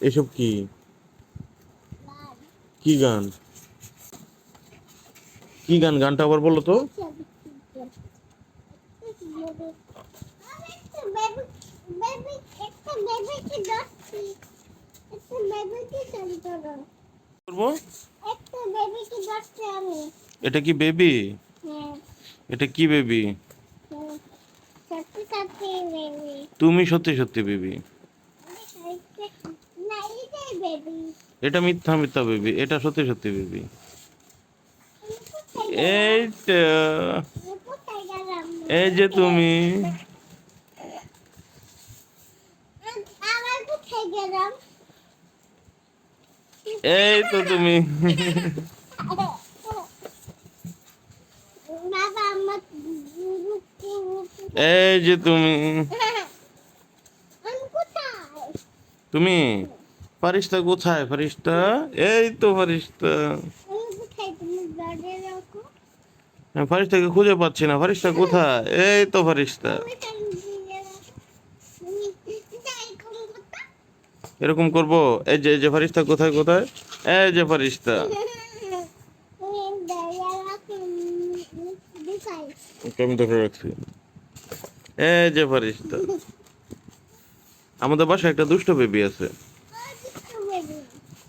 এসব কি? কি গান? কি গান? গানটা আবার বলো তো। এটা কি বেবি? এটা কি বেবি? তুমি সত্যি সত্যি বেবি। এটা মিথ্যা মিথ্যা বেবি এটা সত্যি সত্যি বেবি এইটা। এই যে তুমি। এই তো তুমি। এই যে তুমি। তুমি। ফারিস্তা কোথায়? ফারিস্তা এই তো ফারিস্তা ফারিস্তাকে খুঁজে পাচ্ছি না। ফারিস্তা কোথায়? এই তো ফারিস্তা এরকম করব? এই যে এই যে ফারিস্তা কোথায় কোথায়? এই যে ফারিস্তা আমি ধরে রাখছি। এই যে ফারিস্তা আমাদের বাসায় একটা দুষ্ট বেবি আছে।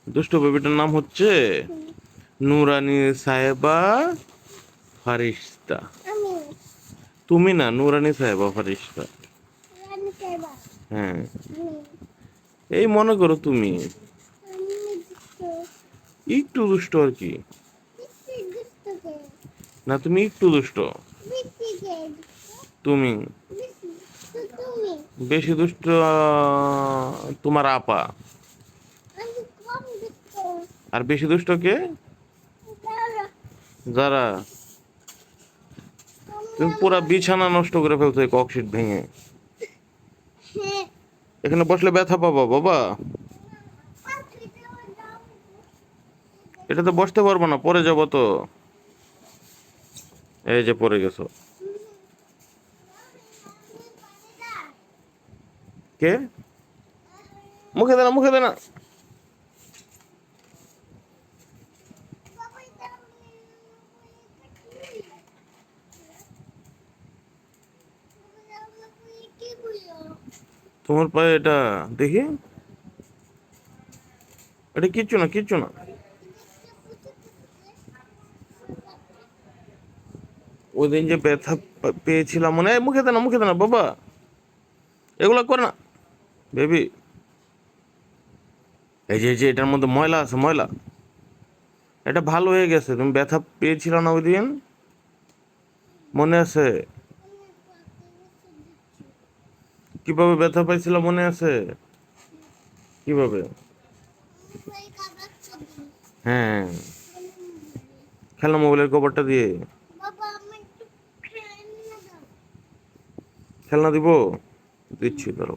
দুষ্ট বেবিটার নাম হচ্ছে নুরানি সাহেবা ফারিস্তা। তুমি না নুরানি সাহেবা ফারিস্তা। হ্যাঁ। এই মনে করো তুমি। একটু দুষ্ট আর কি। না তুমি একটু দুষ্ট। তুমি। বেশি দুষ্ট তোমার আপা। আর বেশি দুষ্ট কে? যারা? তুমি পুরা বিছানা নষ্ট করে ফেলছো এই ভেঙে। এখানে বসলে ব্যথা পাবা বাবা। এটা তো বসতে পারব না পরে যাব তো। এই যে পরে গেছো। কে? মুখে দে না, মুখে দে না। তোমার পায়ে এটা দেখি। এটা কিচ্ছু না কিচ্ছু না। ওই দিন যে ব্যথা পেয়েছিলাম মনে হয় মুখে না মুখে না, বাবা। এগুলো করে না, বেবি। এই যে যে, এটার মধ্যে ময়লা আছে, ময়লা। এটা ভালো হয়ে গেছে, তুমি ব্যথা পেয়েছিল না ওই দিন মনে আছে? কীভাবে ব্যথা পাইছিল মনে আছে? কীভাবে? হ্যাঁ। খেলা মোবাইলের কভারটা দিয়ে। খেলনা দিব? দিচ্ছি, ধরো।